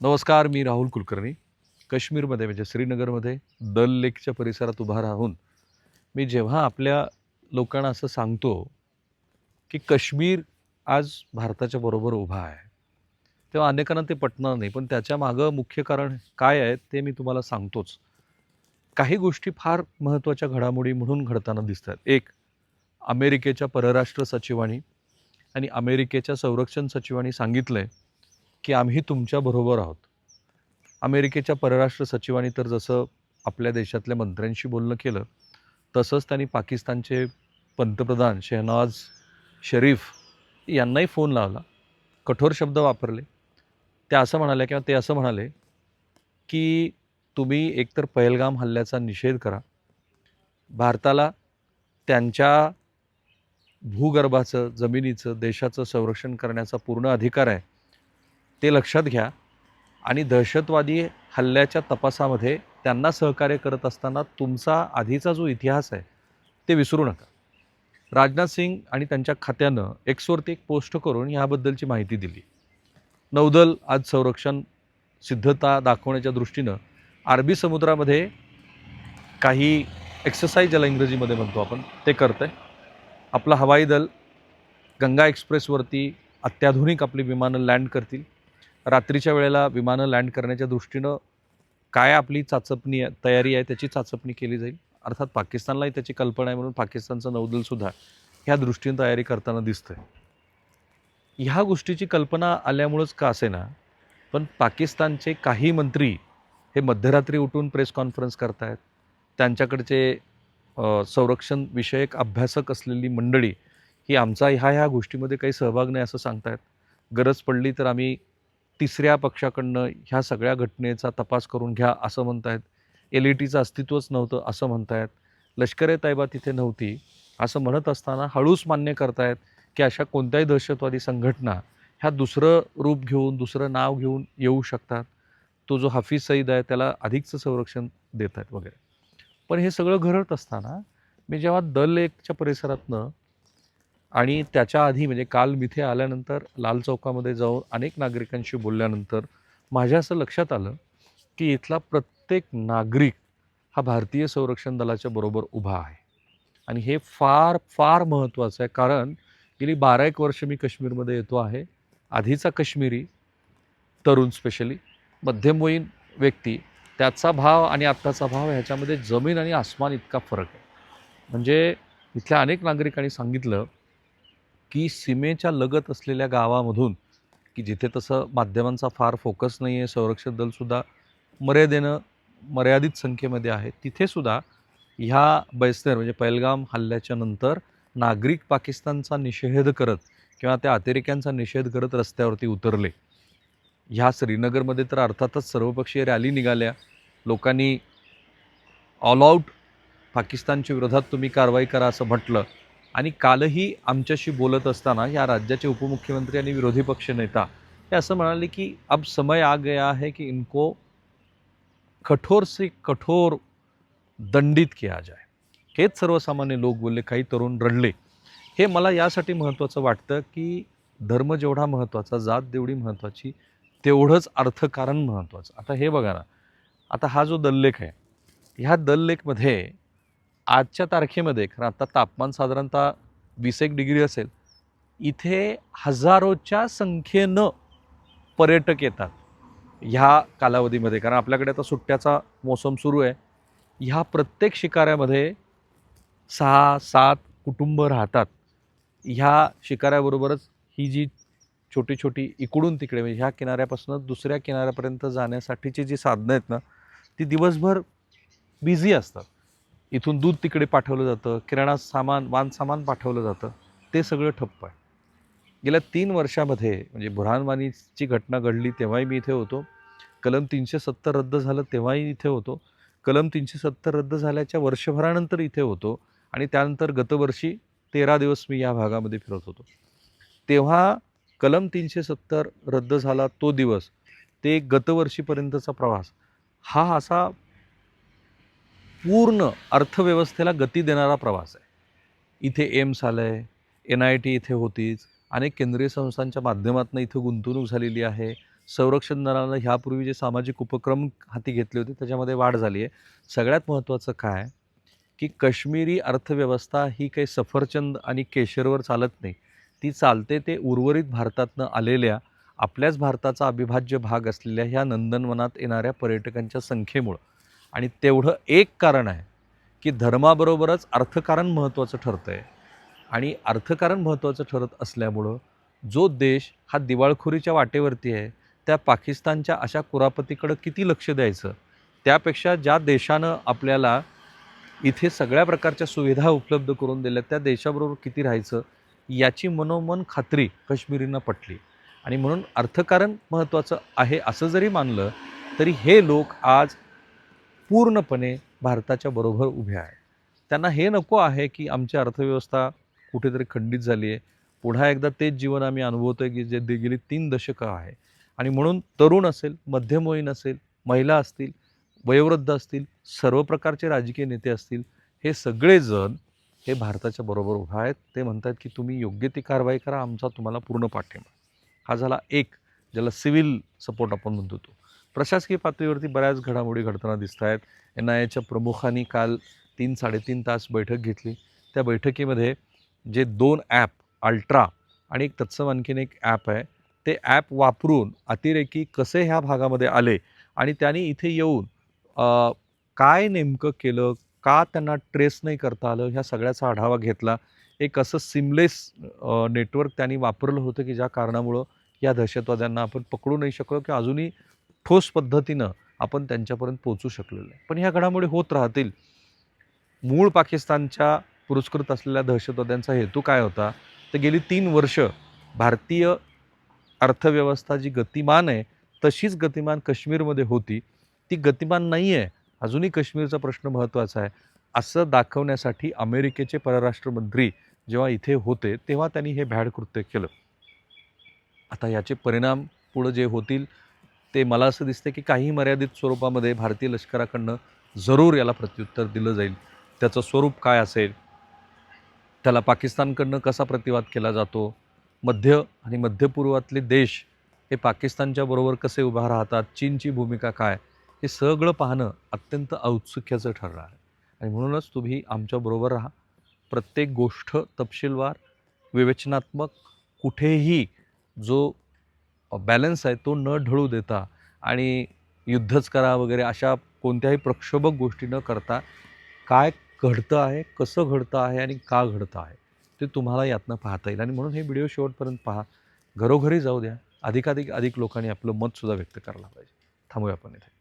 नमस्कार मी राहुल कुलकर्णी. काश्मीरमध्ये म्हणजे श्रीनगरमध्ये दल लेकच्या परिसरात उभा राहून मी जेव्हा आपल्या लोकांना असं सांगतो की काश्मीर आज भारताच्या बरोबर उभा आहे तेव्हा अनेकांना ते पटणार नाही. पण त्याच्या मागं मुख्य कारण काय आहे ते मी तुम्हाला सांगतोच. काही गोष्टी फार महत्त्वाच्या घडामोडी म्हणून घडताना दिसतात. एक अमेरिकेच्या परराष्ट्र सचिवांनी आणि अमेरिकेच्या संरक्षण सचिवांनी सांगितलं आहे की आम्ही तुमच्याबरोबर आहोत. अमेरिकेच्या परराष्ट्र सचिवांनी तर जसं आपल्या देशातल्या मंत्र्यांशी बोलणं केलं तसंच त्यांनी पाकिस्तानचे पंतप्रधान शेहनाज शरीफ यांनाही फोन लावला. कठोर शब्द वापरले. त्या असं म्हणाल्या किंवा ते असं म्हणाले की तुम्ही एकतर पहलगाम हल्ल्याचा निषेध करा. भारताला त्यांच्या भूगर्भाचं जमिनीचं देशाचं संरक्षण करण्याचा पूर्ण अधिकार आहे. ते लक्षात घ्या. आणि दहशतवादी हल्ल्याच्या तपासामध्ये त्यांना सहकार्य करत असताना तुमचा आधीचा जो इतिहास आहे ते विसरू नका. राजनाथ सिंग आणि त्यांच्या खात्यानं एक्सवरती एक पोस्ट करून ह्याबद्दलची माहिती दिली. नौदल आज संरक्षण सिद्धता दाखवण्याच्या दृष्टीनं अरबी समुद्रामध्ये काही एक्सरसाइज ज्याला इंग्रजीमध्ये म्हणतो आपण ते करतं आहे आपलं हवाई दल गंगा एक्सप्रेसवरती अत्याधुनिक आपली विमानं लँड करतील. रात्रीच्या वेळेला विमानं लँड करण्याच्या दृष्टीनं काय आपली चाचपणी आहे तयारी आहे त्याची चाचपणी केली जाईल? अर्थात पाकिस्तानलाही त्याची कल्पना आहे म्हणून पाकिस्तानचं नौदलसुद्धा ह्या दृष्टीनं तयारी करताना दिसतंय. ह्या गोष्टीची कल्पना आल्यामुळंच का असे ना पण पाकिस्तानचे काही मंत्री हे मध्यरात्री उठून प्रेस कॉन्फरन्स करतायत. त्यांच्याकडचे संरक्षण विषयक अभ्यासक असलेली मंडळी ही आमचा ह्या ह्या गोष्टीमध्ये काही सहभाग नाही असं सांगतायत. गरज पडली तर आम्ही तिसऱ्या पक्षाकडनं ह्या सगळ्या घटनेचा तपास करून घ्या असं म्हणतायत. एल ई टीचं अस्तित्वच नव्हतं असं म्हणतायत. लष्कर ए तायबा तिथे नव्हती असं म्हणत असताना हळूच मान्य करतायत की अशा कोणत्याही दहशतवादी संघटना ह्या दुसरं रूप घेऊन दुसरं नाव घेऊन येऊ शकतात. तो जो हाफिज सईद आहे त्याला अधिकचं संरक्षण देत आहेत वगैरे. पण हे सगळं घडत असताना मी जेव्हा दल एकच्या परिसरातनं आणि त्याच्या आधी म्हणजे काल मिथे आल्यानंतर लाल चौकामध्ये जाऊन अनेक नागरिकांशी बोलल्यानंतर माझ्या असं लक्षात आलं की इथला प्रत्येक नागरिक हा भारतीय संरक्षण दलाच्या बरोबर उभा आहे. आणि हे फार फार महत्त्वाचं आहे. कारण गेली बारा एक वर्ष मी काश्मीरमध्ये येतो आहे. आधीचा काश्मीरी तरुण स्पेशली मध्यमवयीन व्यक्ती त्याचा भाव आणि आत्ताचा भाव ह्याच्यामध्ये जमीन आणि आसमान इतका फरक आहे. म्हणजे इथल्या अनेक नागरिकांनी सांगितलं की सीमेच्या लगत असलेल्या गावामधून की जिथे तसं माध्यमांचा फार फोकस नाही आहे संरक्षण दलसुद्धा मर्यादेनं मर्यादित संख्येमध्ये आहे तिथेसुद्धा ह्या बैसनेर म्हणजे पहलगाम हल्ल्याच्या नंतर नागरिक पाकिस्तानचा निषेध करत किंवा त्या अतिरेक्यांचा निषेध करत रस्त्यावरती उतरले. ह्या श्रीनगरमध्ये तर अर्थातच सर्वपक्षीय रॅली निघाल्या. लोकांनी ऑल आऊट पाकिस्तानच्या विरोधात तुम्ही कारवाई करा असं म्हटलं. आणि कालही आमच्याशी बोलत असताना या राज्याचे उपमुख्यमंत्री आणि विरोधी पक्ष नेता हे असं म्हणाले की अब समय आ गया है की इनको कठोर से कठोर दंडित किया जाय हेच सर्वसामान्य लोक बोलले काही तरुण रडले. हे मला यासाठी महत्त्वाचं वाटतं की धर्म जेवढा महत्त्वाचा जात जेवढी महत्त्वाची तेवढंच अर्थकारण महत्त्वाचं. आता हे बघा ना. आता हा जो दल्लेख आहे ह्या दल्लेखमध्ये आजच्या तारखेमध्ये कारण आता तापमान साधारणतः वीस एक डिग्री असेल इथे हजारोच्या संख्येनं पर्यटक येतात ह्या कालावधीमध्ये. कारण आपल्याकडे आता सुट्ट्याचा मोसम सुरू आहे. ह्या प्रत्येक शिकाऱ्यामध्ये सहा सात कुटुंब राहतात. ह्या शिकाऱ्याबरोबरच ही जी छोटी छोटी इकडून तिकडे म्हणजे ह्या किनाऱ्यापासून दुसऱ्या किनाऱ्यापर्यंत जाण्यासाठीची जी साधनं आहेत ना ती दिवसभर बिझी असतात. इथून दूध तिकडे पाठवलं जातं किराणा सामान वान सामान पाठवलं जातं ते सगळं ठप्प आहे. गेल्या तीन वर्षामध्ये म्हणजे बुरहानवानीची घटना घडली तेव्हाही मी इथे होतो. कलम तीनशे सत्तर रद्द झालं तेव्हाही इथे होतो. कलम तीनशे सत्तर रद्द झाल्याच्या वर्षभरानंतर इथे होतो आणि त्यानंतर गतवर्षी तेरा दिवस मी या भागामध्ये फिरत होतो. तेव्हा कलम तीनशे सत्तर रद्द झाला तो दिवस ते गतवर्षीपर्यंतचा प्रवास. हा असा पूर्ण अर्थव्यवस्थेला गती देणारा प्रवास आहे. इथे एम्स आलं आहे एन आय टी इथे होतीच अनेक केंद्रीय संस्थांच्या माध्यमातून इथं गुंतवणूक झालेली आहे. संरक्षण दलानं ह्यापूर्वी जे सामाजिक उपक्रम हाती घेतले होते त्याच्यामध्ये वाढ झाली आहे. सगळ्यात महत्त्वाचं काय? की काश्मीरी अर्थव्यवस्था ही काही सफरचंद आणि केशरवर चालत नाही. ती चालते ते उर्वरित भारतातनं आलेल्या आपल्याच भारताचा अविभाज्य भाग असलेल्या ह्या नंदनवनात येणाऱ्या पर्यटकांच्या संख्येमुळं. आणि तेवढं एक कारण आहे की धर्माबरोबरच अर्थकारण महत्त्वाचं ठरतं आहे आणि अर्थकारण महत्त्वाचं ठरत असल्यामुळं जो देश हा दिवाळखोरीच्या वाटेवरती आहे त्या पाकिस्तानच्या अशा कुरापतीकडं किती लक्ष द्यायचं? त्यापेक्षा ज्या देशानं आपल्याला इथे सगळ्या प्रकारच्या सुविधा उपलब्ध करून दिल्या त्या देशाबरोबर किती राहायचं? याची मनोमन खात्री काश्मीरींना पटली. आणि म्हणून अर्थकारण महत्त्वाचं आहे असं जरी मानलं तरी हे लोक आज पूर्णपणे भारताच्या बरोबर उभ्या आहे. त्यांना हे नको आहे की आमची अर्थव्यवस्था कुठेतरी खंडित झाली आहे. पुन्हा एकदा तेच जीवन आम्ही अनुभवतोय की जे गेली तीन दशकं आहे. आणि म्हणून तरुण असेल मध्यमवयीन असेल महिला असतील वयोवृद्ध असतील सर्व प्रकारचे राजकीय नेते असतील हे सगळेजण हे भारताच्या बरोबर उभा आहेत. ते म्हणतात की तुम्ही योग्य ती कारवाई करा आमचा तुम्हाला पूर्ण पाठिंबा. हा झाला एक ज्याला सिव्हिल सपोर्ट आपण म्हणतो तो. प्रशासकीय पातळीवरती बऱ्याच घडामोडी घडताना दिसत आहेत एन आय एच्या प्रमुखांनी काल तीन साडेतीन तास बैठक घेतली. त्या बैठकीमध्ये जे दोन ॲप अल्ट्रा आणि एक तत्सम आणखीन एक ॲप आहे ते ॲप वापरून अतिरेकी कसे ह्या भागामध्ये आले आणि त्यांनी इथे येऊन काय नेमकं केलं का त्यांना ट्रेस नाही करता आलं ह्या सगळ्याचा आढावा घेतला. एक असं सिमलेस नेटवर्क त्यांनी वापरलं होतं की ज्या कारणामुळं या दहशतवाद्यांना आपण पकडू नाही शकलो की अजूनही ठोस पद्धतीनं आपण त्यांच्यापर्यंत पोहोचू शकलेलो आहे पण ह्या घडामोडी होत राहतील. मूळ पाकिस्तानच्या पुरस्कृत असलेल्या दहशतवाद्यांचा हेतू काय होता? तर गेली तीन वर्ष भारतीय अर्थव्यवस्था जी गतिमान आहे तशीच गतिमान काश्मीरमध्ये होती. ती गतिमान नाही आहे अजूनही काश्मीरचा प्रश्न महत्त्वाचा आहे. असं दाखवण्यासाठी अमेरिकेचे परराष्ट्र मंत्री जेव्हा इथे होते तेव्हा त्यांनी हे भ्याड कृत्य केलं. आता याचे परिणाम पुढं जे होतील ते मला असं दिसतं की काही मर्यादित स्वरूपामध्ये भारतीय लष्कराकडनं जरूर याला प्रत्युत्तर दिलं जाईल. त्याचं स्वरूप काय असेल? त्याला पाकिस्तानकडनं कसा प्रतिवाद केला जातो? मध्य आणि मध्यपूर्वातले देश हे पाकिस्तानच्या बरोबर कसे उभा राहतात? चीनची भूमिका काय? हे सगळं पाहणं अत्यंत औत्सुक्याचं ठरणार आहे. आणि म्हणूनच तुम्ही आमच्याबरोबर राहा. प्रत्येक गोष्ट तपशीलवार विवेचनात्मक कुठेही जो बॅलन्स आहे तो न ढळू देता आणि युद्धच करा वगैरे अशा कोणत्याही प्रक्षोभक गोष्टी न करता काय घडतं आहे कसं घडतं आहे आणि का घडतं आहे ते तुम्हाला यातनं पाहता येईल. आणि म्हणून हे व्हिडिओ शेवटपर्यंत पहा. घरोघरी जाऊ द्या. अधिकाधिक अधिक लोकांनी आपलं मतसुद्धा व्यक्त करायला पाहिजे. थांबूया आपण इथे.